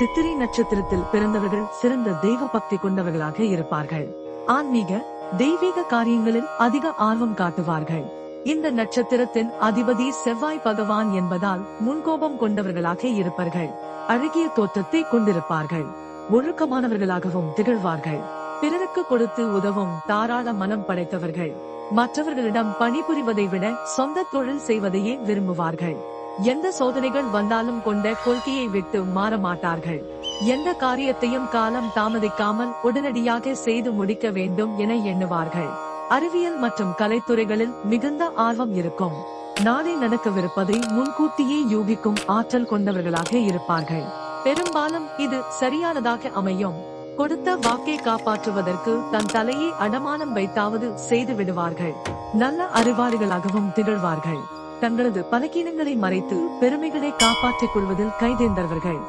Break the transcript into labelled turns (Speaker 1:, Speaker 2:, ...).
Speaker 1: சித்திரை நட்சத்திரத்தில் பிறந்தவர்கள் சிறந்த தெய்வ பக்தி கொண்டவர்களாக இருப்பார்கள். ஆன்மீக தெய்வீக காரியங்களில் அதிக ஆர்வம் காட்டுவார்கள். இந்த நட்சத்திரத்தின் அதிபதி செவ்வாய் பகவான் என்பதால் முன்கோபம் கொண்டவர்களாக இருப்பார்கள். அழகிய தோற்றத்தை கொண்டிருப்பார்கள். ஒழுக்கமானவர்களாகவும் திகழ்வார்கள். பிறருக்கு கொடுத்து உதவும் தாராள மனம் படைத்தவர்கள். மற்றவர்களிடம் பணிபுரிவதை விட சொந்த தொழில் செய்வதையே விரும்புவார்கள். எந்த சோதனைகள் வந்தாலும் கொண்ட கொள்கையை விட்டு மாற மாட்டார்கள். எந்த காரியத்தையும் காலம் தாமதிக்காமல் உடனடியாக செய்து முடிக்க வேண்டும் என எண்ணுவார்கள். அறிவியல் மற்றும் கலைத்துறைகளில் மிகுந்த ஆர்வம் இருக்கும். நாளை நடக்கவிருப்பதை முன்கூட்டியே யூகிக்கும் ஆற்றல் கொண்டவர்களாக இருப்பார்கள். பெரும்பாலும் இது சரியானதாக அமையும். கொடுத்த வாக்கை காப்பாற்றுவதற்கு தன் தலையை அடமானம் வைத்தாவது செய்து விடுவார்கள். நல்ல அறிவாளிகளாகவும் திகழ்வார்கள். தங்களது பலகீனங்களை மறைத்து பெருமைகளை காப்பாற்றிக் கொள்வதில் கைதேர்ந்தவர்கள்.